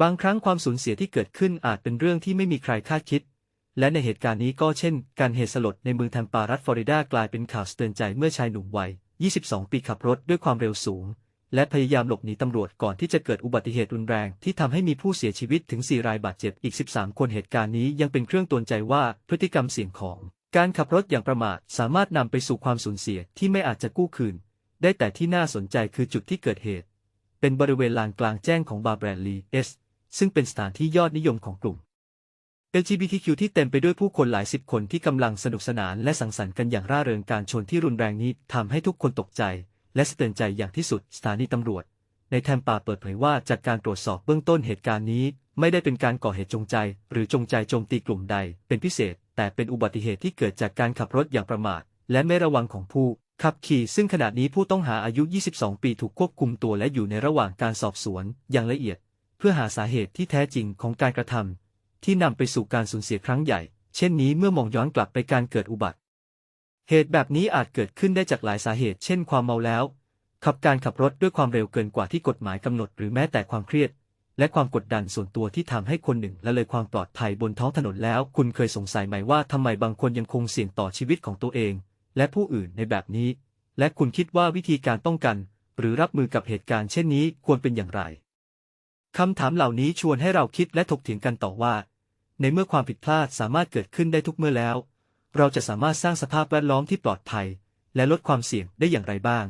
บางครั้งความสูญเสียที่เกิดขึ้นอาจเป็นเรื่องที่ไม่มีใครคาดคิด และในเหตุการณ์นี้ก็เช่น การเหตุสลดในเมืองแทมปารัฐฟลอริดากลายเป็นข่าวสะเตือนใจเมื่อชายหนุ่มวัย 22 ปีขับรถด้วยความเร็วสูง และพยายามหลบหนีตำรวจก่อนที่จะเกิดอุบัติเหตุรุนแรงที่ทำให้มีผู้เสียชีวิตถึง 4 รายบาดเจ็บอีก 13 คนเหตุการณ์นี้ยังเป็นเครื่องตือนใจว่าพฤติกรรมเสี่ยงของ การขับรถอย่างประมาทสามารถนำไปสู่ความสูญเสียที่ไม่อาจจะกู้คืน ได้แต่ที่น่าสนใจคือจุดที่เกิดเหตุ เป็นบริเวณลานกลางแจ้งของบาร์แบรนลีเอส ซึ่งเป็นสถานที่ยอดนิยมของกลุ่ม LGBTQ ที่เต็มไปด้วยผู้คนหลายสิบคนที่กำลังสนุกสนานและสังสรรค์กันอย่างร่าเริงการชนที่รุนแรงนี้ทำให้ทุกคนตกใจ และสะเตือนใจอย่างที่สุดสถานีตำรวจ ในแทมปาเปิดเผยว่าจากการตรวจสอบเบื้องต้นเหตุการณ์นี้ ไม่ได้เป็นการก่อเหตุจงใจ หรือจงใจโจมตีกลุ่มใด เป็นพิเศษ แต่เป็นอุบัติเหตุที่เกิดจากการขับรถอย่างประมาท และไม่ระวังของผู้ขับขี่ซึ่งขณะนี้ผู้ต้องหาอายุ 22 ปีถูกควบคุมตัวและอยู่ในระหว่างการสอบสวนอย่างละเอียด เพื่อหาสาเหตุที่แท้จริงของการกระทำที่นำไปสู่การสูญเสียครั้งใหญ่ เช่นนี้เมื่อมองย้อนกลับไปการเกิดอุบัติ เหตุแบบนี้อาจเกิดขึ้นได้จากหลายสาเหตุ เช่น ความเมาแล้ว ขับการขับรถด้วยความเร็วเกินกว่าที่กฎหมายกำหนด หรือแม้แต่ความเครียด และความกดดันส่วนตัวที่ทำให้คนหนึ่งละเลยความปลอดภัยบนท้องถนนแล้ว คุณเคยสงสัยไหมว่าทำไมบางคนยังคงเสี่ยงต่อชีวิตของตัวเอง และผู้อื่นในแบบนี้ และคุณคิดว่าวิธีการป้องกัน หรือรับมือกับเหตุการณ์เช่นนี้ควรเป็นอย่างไร คำถามเหล่านี้ชวนให้เราคิดและถกเถียงกันต่อว่า ในเมื่อความผิดพลาดสามารถเกิดขึ้นได้ทุกเมื่อแล้ว เราจะสามารถสร้างสภาพแวดล้อมที่ปลอดภัย และลดความเสี่ยงได้อย่างไรบ้าง